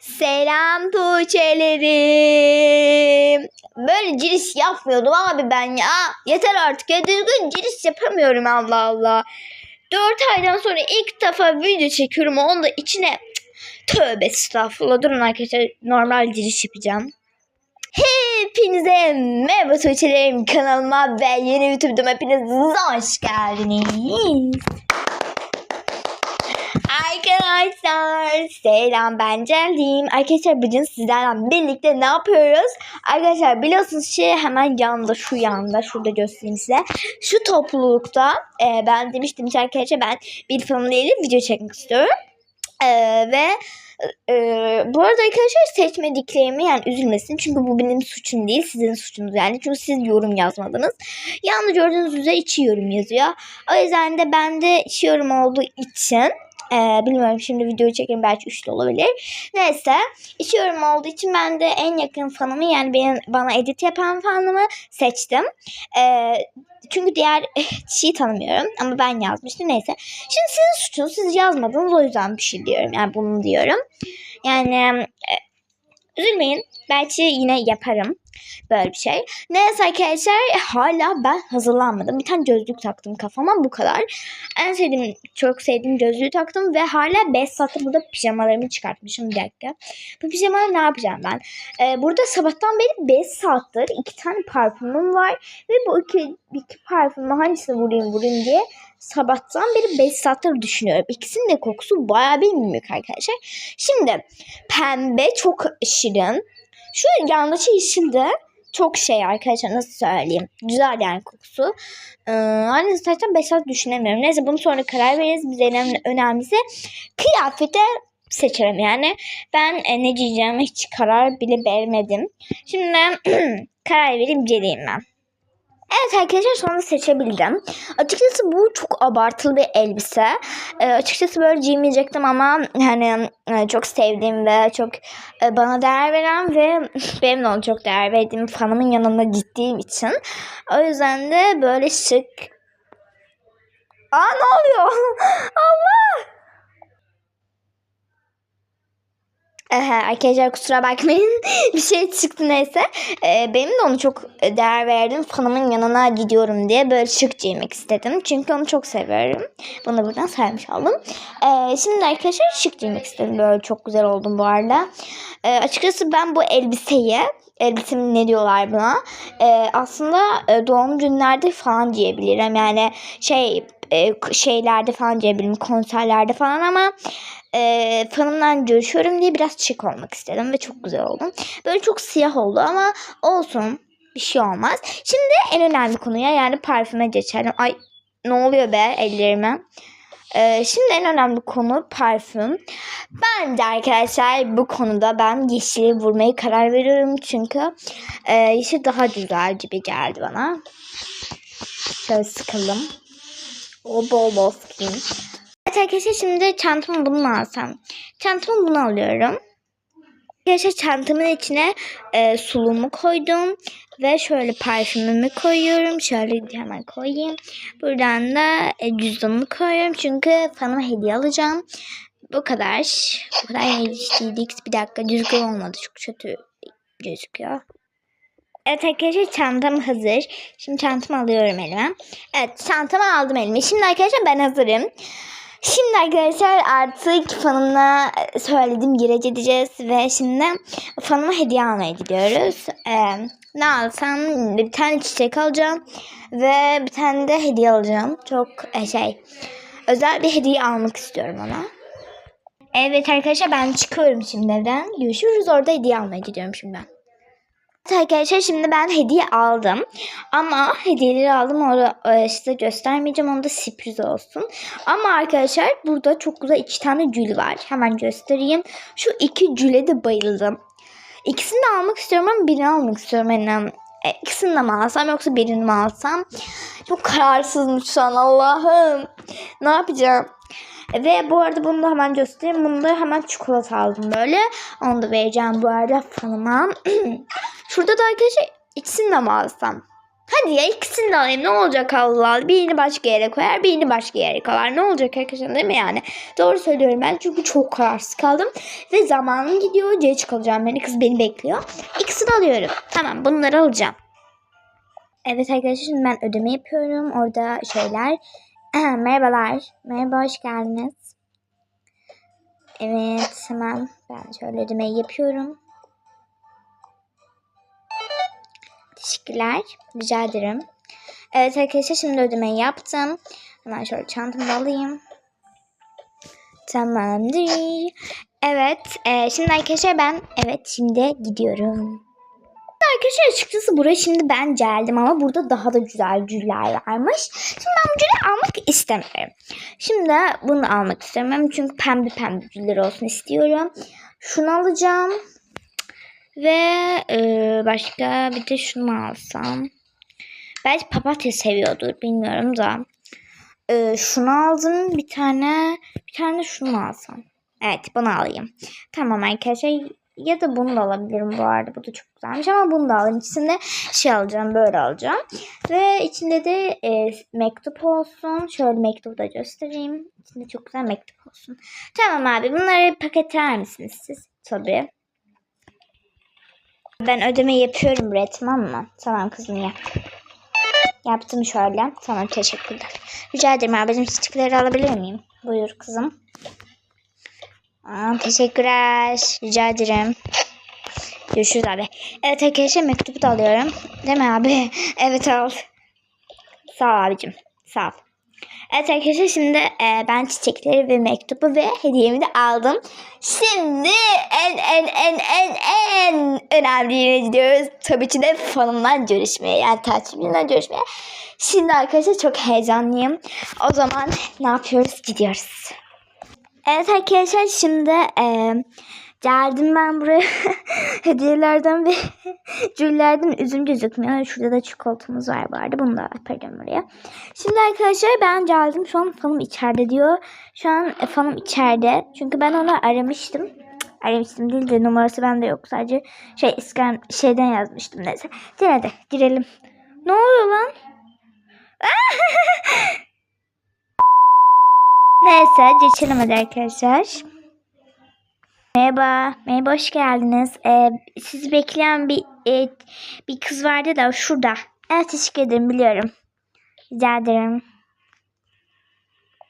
Selam Tuğçelerim. Böyle giriş yapmıyordum abi ben ya. Yeter artık ya düzgün giriş yapamıyorum Allah Allah. 4 aydan sonra ilk defa video çekiyorum. Onu da içine tövbe estağfurullah. Durun arkadaşlar normal giriş yapacağım. Hepinize merhaba Tuğçelerim kanalıma ve yeni YouTube'da hepiniz hoş geldiniz. Arkadaşlar selam ben Celdim. Arkadaşlar bugün sizlerle birlikte ne yapıyoruz? Arkadaşlar biliyorsunuz şey hemen yanında şu yanda şurada göstereyim size. Şu toplulukta e, ben demiştim ki arkadaşlar ben bir familyayle video çekmek istiyorum. E, ve e, bu arada arkadaşlar seçmediklerimi yani üzülmesin. Çünkü bu benim suçum değil sizin suçunuz yani. Çünkü siz yorum yazmadınız. Yalnız gördüğünüz üzere içi yorum yazıyor. O yüzden de bende içi yorum olduğu için ee, bilmiyorum şimdi videoyu çekerim belki üçlü olabilir. Neyse iki yorum olduğu için ben de en yakın fanımı yani benim, bana edit yapan fanımı seçtim. Ee, çünkü diğer kişiyi tanımıyorum ama ben yazmıştım neyse. Şimdi sizin suçunuz siz yazmadınız o yüzden bir şey diyorum yani bunu diyorum. Yani e, üzülmeyin belki yine yaparım böyle bir şey. Neyse arkadaşlar hala ben hazırlanmadım. Bir tane gözlük taktım kafama bu kadar. En sevdiğim, çok sevdiğim gözlüğü taktım ve hala 5 saattir burada pijamalarımı çıkartmışım bir dakika. Bu pijamaları ne yapacağım ben? Ee, burada sabahtan beri 5 saattir iki tane parfümüm var ve bu iki, iki parfümü hangisini vurayım vurayım diye sabahtan beri 5 saattir düşünüyorum. İkisinin de kokusu bayağı bir arkadaşlar. Şimdi pembe çok şirin. Şu yandaki yeşil de çok şey arkadaşlar nasıl söyleyeyim. Güzel yani kokusu. Ee, hani zaten 5 saat düşünemiyorum. Neyse bunu sonra karar veririz. Bize önemli, önemlisi kıyafete seçerim yani. Ben e, ne giyeceğime hiç karar bile vermedim. Şimdi karar vereyim geleyim ben. Evet arkadaşlar sonra seçebildim. Açıkçası bu çok abartılı bir elbise. Ee, açıkçası böyle giymeyecektim ama hani e, çok sevdiğim ve çok e, bana değer veren ve benim de çok değer verdiğim fanımın yanına gittiğim için. O yüzden de böyle şık. Aa ne oluyor? Allah! Aha, arkadaşlar kusura bakmayın bir şey çıktı neyse. Ee, benim de onu çok değer verdim. Fanımın yanına gidiyorum diye böyle şık giymek istedim. Çünkü onu çok seviyorum. Bunu buradan saymış oldum. Ee, şimdi arkadaşlar şık giymek istedim. Böyle çok güzel oldum bu arada. Ee, açıkçası ben bu elbiseyi elbisem ne diyorlar buna? Ee, aslında e, doğum günlerde falan giyebilirim. Yani şey e, şeylerde falan giyebilirim. Konserlerde falan ama e, fanımdan görüşüyorum diye biraz şık olmak istedim ve çok güzel oldum. Böyle çok siyah oldu ama olsun bir şey olmaz. Şimdi en önemli konuya yani parfüme geçelim. Ay ne oluyor be ellerime. Ee, şimdi en önemli konu parfüm. Ben de arkadaşlar bu konuda ben yeşili vurmayı karar veriyorum. Çünkü e, yeşil daha güzel gibi geldi bana. Şöyle sıkalım. O bol bol sıkayım. Evet arkadaşlar şimdi çantamı bunu alsam. Çantamı bunu alıyorum. Arkadaşlar çantamın içine e, sulumu koydum. Ve şöyle parfümümü koyuyorum. Şöyle hemen koyayım. Buradan da e, cüzdanımı koyuyorum. Çünkü fanıma hediye alacağım. Bu kadar. Bu kadar hediyeydik. Bir dakika düzgün olmadı. Çok kötü gözüküyor. Evet arkadaşlar çantam hazır. Şimdi çantamı alıyorum elime. Evet çantamı aldım elime. Şimdi arkadaşlar ben hazırım. Şimdi arkadaşlar artık fanımla söyledim gire gideceğiz ve şimdi fanıma hediye almaya gidiyoruz. Ee, ne alsam bir tane çiçek alacağım ve bir tane de hediye alacağım. Çok e, şey özel bir hediye almak istiyorum ona. Evet arkadaşlar ben çıkıyorum şimdi evden. Görüşürüz orada hediye almaya gidiyorum şimdi ben. Arkadaşlar şimdi ben hediye aldım. Ama hediyeleri aldım. Onu size göstermeyeceğim. Onu da sürpriz olsun. Ama arkadaşlar burada çok güzel iki tane gül var. Hemen göstereyim. Şu iki güle de bayıldım. İkisini de almak istiyorum ama birini almak istiyorum. Yani e, ikisini de mi alsam yoksa birini mi alsam? Çok kararsızım şu an Allah'ım. Ne yapacağım? Ve bu arada bunu da hemen göstereyim. Bunu da hemen çikolata aldım böyle. Onu da vereceğim bu arada fanıma. Şurada da arkadaşlar ikisini de mi alsam? Hadi ya ikisini de alayım ne olacak Allah. Birini başka yere koyar birini başka yere koyar. Ne olacak arkadaşlar değil mi yani? Doğru söylüyorum ben çünkü çok kararsız kaldım. Ve zamanım gidiyor. Geç kalacağım beni. Kız beni bekliyor. İkisini alıyorum. Tamam bunları alacağım. Evet arkadaşlar şimdi ben ödeme yapıyorum. Orada şeyler. Merhabalar. Merhaba hoş geldiniz. Evet hemen ben şöyle ödemeyi yapıyorum. Teşekkürler. Rica ederim. Evet arkadaşlar şimdi ödemeyi yaptım. Hemen şöyle çantamı alayım. Tamamdır. Evet. e, şimdi arkadaşlar ben evet şimdi gidiyorum. Arkadaşlar açıkçası buraya şimdi ben geldim ama burada daha da güzel güller varmış. Şimdi ben bu almak istemiyorum. Şimdi bunu almak istemiyorum çünkü pembe pembe güller olsun istiyorum. Şunu alacağım. Ve e, başka bir de şunu alsam? Belki papatya seviyordur bilmiyorum da. E, şunu aldım bir tane. Bir tane şunu alsam? Evet bunu alayım. Tamam arkadaşlar. Ya da bunu da alabilirim bu arada. Bu da çok güzelmiş ama bunu da alayım. İçinde şey alacağım böyle alacağım. Ve içinde de e, mektup olsun. Şöyle mektubu da göstereyim. İçinde çok güzel mektup olsun. Tamam abi bunları paketler misiniz siz? Tabii. Ben ödeme yapıyorum buraya tamam mı? Tamam kızım yap. Yaptım şöyle. Tamam teşekkürler. Rica ederim abicim çiçekleri alabilir miyim? Buyur kızım. Aa, teşekkürler. Rica ederim. Görüşürüz abi. Evet arkadaşlar mektubu da alıyorum. Değil mi abi? Evet al. Sağ ol abicim. Sağ ol. Evet arkadaşlar şimdi e, ben çiçekleri ve mektubu ve hediyemi de aldım. Şimdi en en en en en önemli yere gidiyoruz. Tabii ki de fanımla görüşmeye yani takipçilerimle görüşmeye. Şimdi arkadaşlar çok heyecanlıyım. O zaman ne yapıyoruz? Gidiyoruz. Evet arkadaşlar şimdi e, geldim ben buraya hediyelerden ve güllerden üzüm gözükmüyor. Şurada da çikolatamız var vardı. Bunu da yaparım buraya. Şimdi arkadaşlar ben geldim. Şu an fanım içeride diyor. Şu an e, fanım içeride. Çünkü ben onu aramıştım. Aramıştım değil de numarası bende yok. Sadece şey iskan şeyden yazmıştım neyse. Gene de girelim. Ne oluyor lan? Neyse geçelim hadi arkadaşlar. Merhaba, merhaba hoş geldiniz. Ee, sizi bekleyen bir e, bir kız vardı da şurada. Evet teşekkür ederim biliyorum. Rica ederim.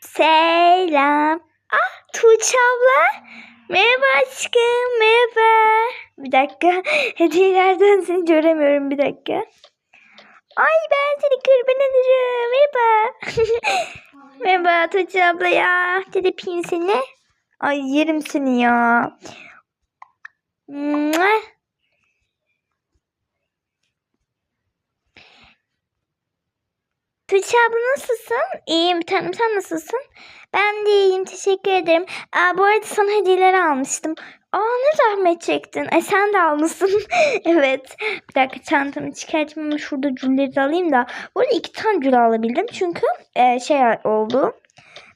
Selam. Ah Tuğçe abla. Merhaba aşkım, merhaba. Bir dakika, hediyelerden seni göremiyorum bir dakika. Ay ben seni kurban ederim. Merhaba. Tuğçe abla ya. Dedi pin seni. Ay yerim seni ya. Tuğçe abla nasılsın? İyiyim bir tanem sen nasılsın? Ben de iyiyim teşekkür ederim. Aa, bu arada sana hediyeler almıştım. Aa ne zahmet çektin. Ay sen de almışsın. evet. Bir dakika çantamı çıkartayım ama şurada gülleri de alayım da. Bu arada iki tane gül alabildim. Çünkü e, şey oldu.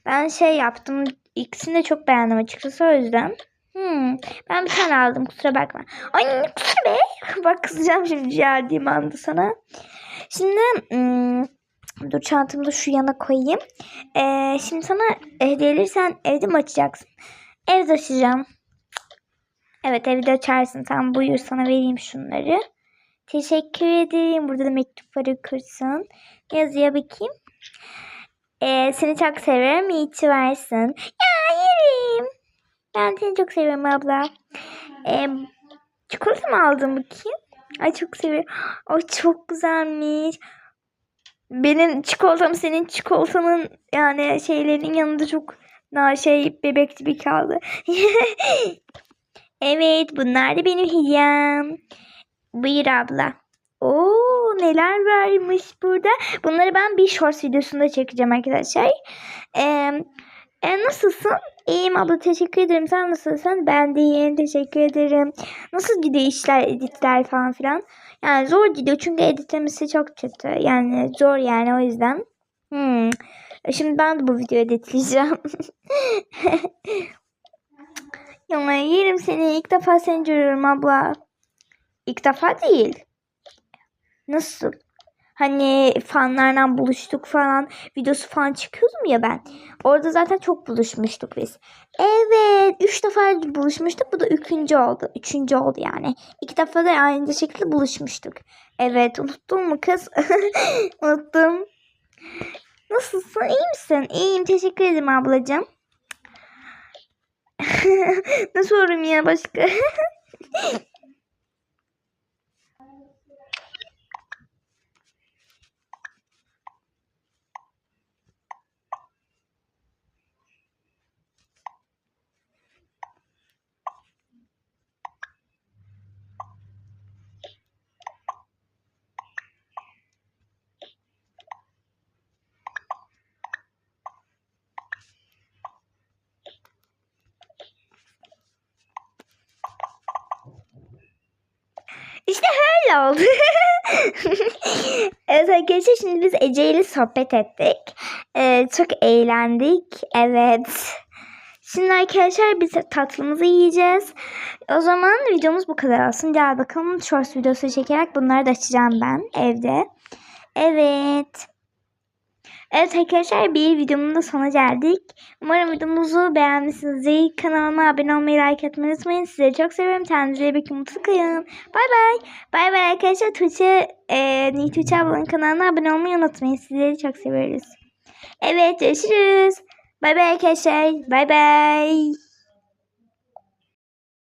Ben şey yaptım. İkisini de çok beğendim açıkçası o yüzden. Hmm, ben bir tane aldım kusura bakma. Ay kusura be. Bak kızacağım şimdi geldiğim anda sana. Şimdi hmm, dur çantamı da şu yana koyayım. Ee, şimdi sana hediyeleri sen evde mi açacaksın? Evde açacağım. Evet evde açarsın. Tamam buyur sana vereyim şunları. Teşekkür ederim. Burada da mektupları kırsın. Yazıya bakayım. Ee, seni çok severim. İyi ki varsın. Ya yerim. Ben seni çok seviyorum abla. Ee, çikolata mı aldın bakayım? Ay çok seviyorum. Ay çok güzelmiş. Benim çikolatam senin çikolatanın yani şeylerin yanında çok daha şey bebek gibi kaldı. evet bunlar da benim hediyem. Buyur abla. Oo neler varmış burada. Bunları ben bir shorts videosunda çekeceğim arkadaşlar. Ee, e, nasılsın? İyiyim abla teşekkür ederim. Sen nasılsın? Ben de iyiyim teşekkür ederim. Nasıl gidiyor işler, editler falan filan? Yani zor gidiyor çünkü editlemesi çok kötü. Yani zor yani o yüzden. Hmm. Şimdi ben de bu videoyu editleyeceğim. yerim seni. İlk defa seni görüyorum abla. İlk defa değil. Nasıl? Hani fanlarla buluştuk falan. Videosu falan çıkıyordum ya ben. Orada zaten çok buluşmuştuk biz. Evet. Üç defa buluşmuştuk. Bu da üçüncü oldu. Üçüncü oldu yani. İki defa da aynı şekilde buluşmuştuk. Evet. Unuttun mu kız? Unuttum. Nasılsın? İyi misin? İyiyim. Teşekkür ederim ablacığım. ne sorayım ya başka? İşte öyle oldu. evet arkadaşlar şimdi biz Ece ile sohbet ettik. Ee, çok eğlendik. Evet. Şimdi arkadaşlar biz tatlımızı yiyeceğiz. O zaman videomuz bu kadar olsun. Gel bakalım shorts videosu çekerek bunları da açacağım ben evde. Evet. Evet arkadaşlar bir videomun da sonuna geldik. Umarım videomuzu beğenmişsinizdir. Kanalıma abone olmayı, like etmeyi unutmayın. Sizleri çok seviyorum. Kendinize bakın. Mutlu kalın. Bay bay. Bay bay arkadaşlar. Tuğçe, e, Tuğçe ablanın kanalına abone olmayı unutmayın. Sizleri çok seviyoruz. Evet görüşürüz. Bay bay arkadaşlar. Bay bay.